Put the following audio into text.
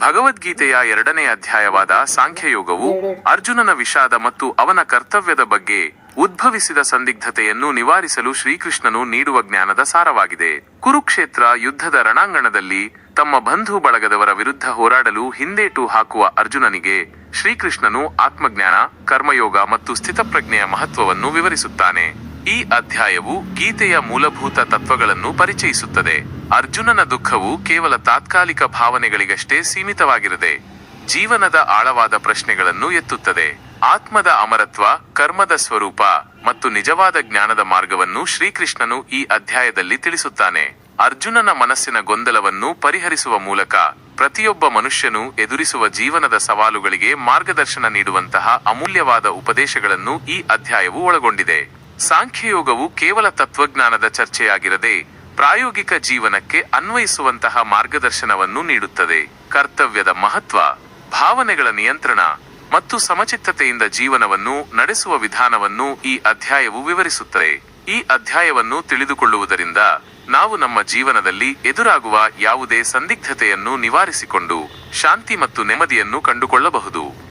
ಭಗವದ್ಗೀತೆಯ ಎರಡನೇ ಅಧ್ಯಾಯವಾದ ಸಾಂಖ್ಯಯೋಗವು ಅರ್ಜುನನ ವಿಷಾದ ಮತ್ತು ಅವನ ಕರ್ತವ್ಯದ ಬಗ್ಗೆ ಉದ್ಭವಿಸಿದ ಸಂದಿಗ್ಧತೆಯನ್ನು ನಿವಾರಿಸಲು ಶ್ರೀಕೃಷ್ಣನು ನೀಡುವ ಜ್ಞಾನದ ಸಾರವಾಗಿದೆ. ಕುರುಕ್ಷೇತ್ರ ಯುದ್ಧದ ರಣಾಂಗಣದಲ್ಲಿ ತಮ್ಮ ಬಂಧು ಬಳಗದವರ ವಿರುದ್ಧ ಹೋರಾಡಲು ಹಿಂದೇಟು ಹಾಕುವ ಅರ್ಜುನನಿಗೆ ಶ್ರೀಕೃಷ್ಣನು ಆತ್ಮಜ್ಞಾನ, ಕರ್ಮಯೋಗ ಮತ್ತು ಸ್ಥಿತಪ್ರಜ್ಞೆಯ ಮಹತ್ವವನ್ನು ವಿವರಿಸುತ್ತಾನೆ. ಈ ಅಧ್ಯಾಯವು ಗೀತೆಯ ಮೂಲಭೂತ ತತ್ವಗಳನ್ನು ಪರಿಚಯಿಸುತ್ತದೆ. ಅರ್ಜುನನ ದುಃಖವು ಕೇವಲ ತಾತ್ಕಾಲಿಕ ಭಾವನೆಗಳಿಗಷ್ಟೇ ಸೀಮಿತವಾಗಿರದೆ ಜೀವನದ ಆಳವಾದ ಪ್ರಶ್ನೆಗಳನ್ನು ಎತ್ತುತ್ತದೆ. ಆತ್ಮದ ಅಮರತ್ವ, ಕರ್ಮದ ಸ್ವರೂಪ ಮತ್ತು ನಿಜವಾದ ಜ್ಞಾನದ ಮಾರ್ಗವನ್ನು ಶ್ರೀಕೃಷ್ಣನು ಈ ಅಧ್ಯಾಯದಲ್ಲಿ ತಿಳಿಸುತ್ತಾನೆ. ಅರ್ಜುನನ ಮನಸ್ಸಿನ ಗೊಂದಲವನ್ನು ಪರಿಹರಿಸುವ ಮೂಲಕ ಪ್ರತಿಯೊಬ್ಬ ಮನುಷ್ಯನು ಎದುರಿಸುವ ಜೀವನದ ಸವಾಲುಗಳಿಗೆ ಮಾರ್ಗದರ್ಶನ ನೀಡುವಂತಹ ಅಮೂಲ್ಯವಾದ ಉಪದೇಶಗಳನ್ನು ಈ ಅಧ್ಯಾಯವು ಒಳಗೊಂಡಿದೆ. ಸಾಂಖ್ಯಯೋಗವು ಕೇವಲ ತತ್ವಜ್ಞಾನದ ಚರ್ಚೆಯಾಗಿರದೆ ಪ್ರಾಯೋಗಿಕ ಜೀವನಕ್ಕೆ ಅನ್ವಯಿಸುವಂತಹ ಮಾರ್ಗದರ್ಶನವನ್ನು ನೀಡುತ್ತದೆ. ಕರ್ತವ್ಯದ ಮಹತ್ವ, ಭಾವನೆಗಳ ನಿಯಂತ್ರಣ ಮತ್ತು ಸಮಚಿತ್ತತೆಯಿಂದ ಜೀವನವನ್ನು ನಡೆಸುವ ವಿಧಾನವನ್ನು ಈ ಅಧ್ಯಾಯವು ವಿವರಿಸುತ್ತದೆ. ಈ ಅಧ್ಯಾಯವನ್ನು ತಿಳಿದುಕೊಳ್ಳುವುದರಿಂದ ನಾವು ನಮ್ಮ ಜೀವನದಲ್ಲಿ ಎದುರಾಗುವ ಯಾವುದೇ ಸಂದಿಗ್ಧತೆಯನ್ನು ನಿವಾರಿಸಿಕೊಂಡು ಶಾಂತಿ ಮತ್ತು ನೆಮ್ಮದಿಯನ್ನು ಕಂಡುಕೊಳ್ಳಬಹುದು.